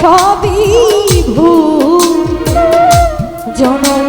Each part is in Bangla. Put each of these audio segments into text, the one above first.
সবই ভূ জন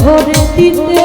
ভরে দিতে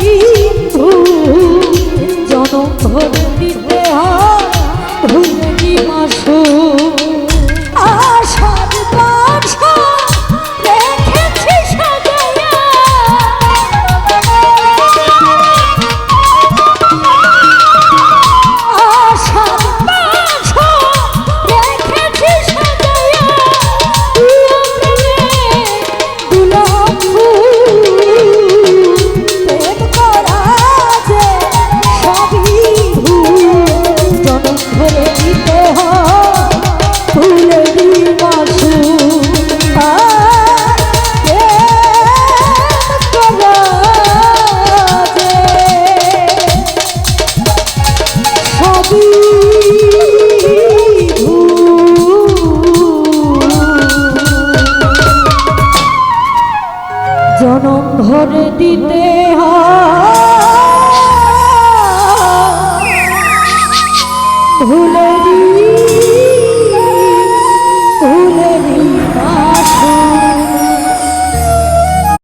be